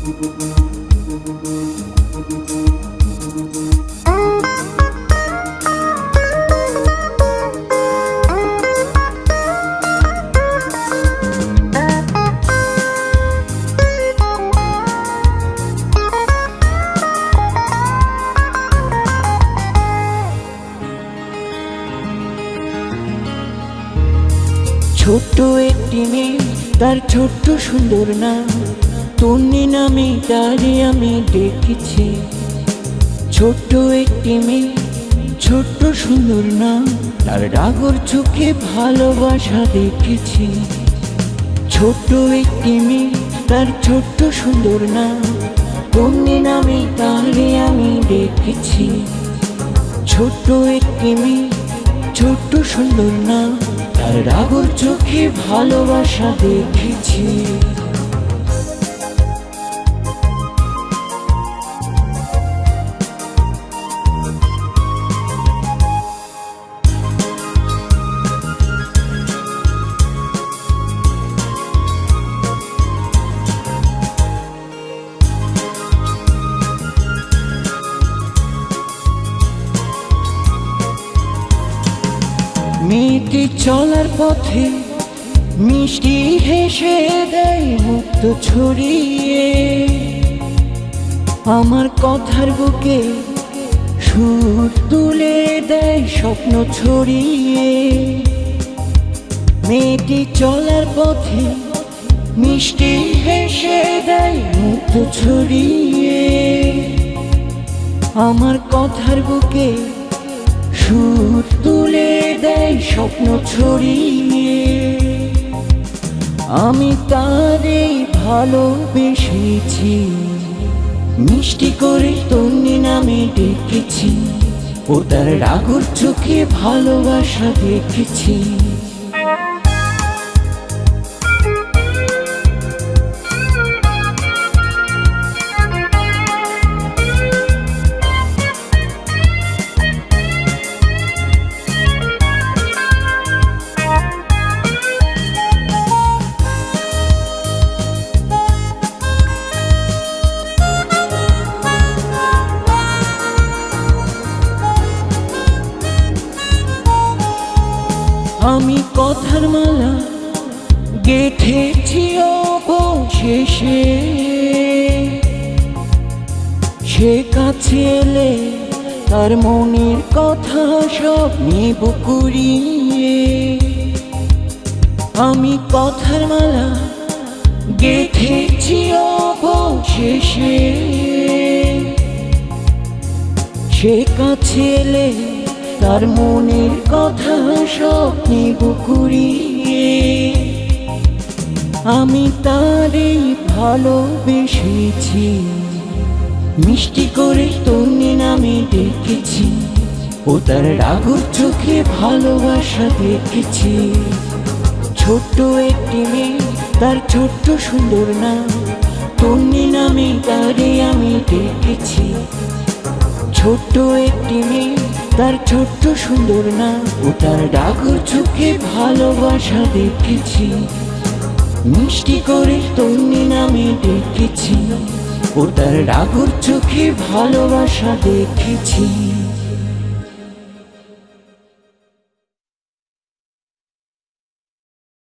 ছোট্ট একটি মেয়ে তার ছোট্ট সুন্দর নাম। তন্নি নামে তারে আমি ডেকেছি ছোট্ট একটি মেয়ে, ছোট্ট সুন্দর নাম তার ডাগর চোখে ভালোবাসা দেখেছি। ছোট্ট একটি মেয়ে, তার ছোট্ট সুন্দর নাম তন্নি নামে তারে আমি ডেকেছি ছোট্ট একটি মেয়ে, ছোট্ট সুন্দর না। তার রাগর চোখে ভালোবাসা দেখেছি। মেয়েটি চলার পথে মিষ্টি হেসে দেয় মুক্ত ছড়িয়ে। আমার কথার বুকে সুর তুলে দেয় স্বপ্ন ছড়িয়ে। মেয়েটি চলার পথে মিষ্টি হেসে দেয় মুক্ত ছড়িয়ে। আমার কথার বুকে সুর তুলে দেয় স্বপ্ন ছড়িয়ে। আমি তারে ভালোবেসেছি। মিষ্টি করে তন্নি নামে ডেকেছি। ও তার রাগর চোখে ভালোবাসা দেখেছি। আমি কথার মালা গেথেছি অবশেষে। সে কাছে এলে তার মনের কথা সব নেব কুড়িয়ে। আমি কথার মালা গেথেছি অবশেষে। সে কাছে এলে তার মনের কথা স্বপ্নে বুকুরিয়ে আমি তারে ভালোবেসেছি। মিষ্টি করে তন্নি নামে ডেকেছি। ও তার রাগর চোখে ভালোবাসা দেখেছি। ছোট্ট একটি মেয়ে, তার ছোট্ট সুন্দর নাম। তন্নি নামে তারে আমি ডেকেছি। ছোট্ট একটি মেয়ে তার ছোট্ট সুন্দর না ও তার ডাগর চোখে ভালোবাসা দেখেছি। মিষ্টি করে তন্নি নামে ডেকেছি। ও তার ডাকুর চোখে ভালোবাসা দেখেছি।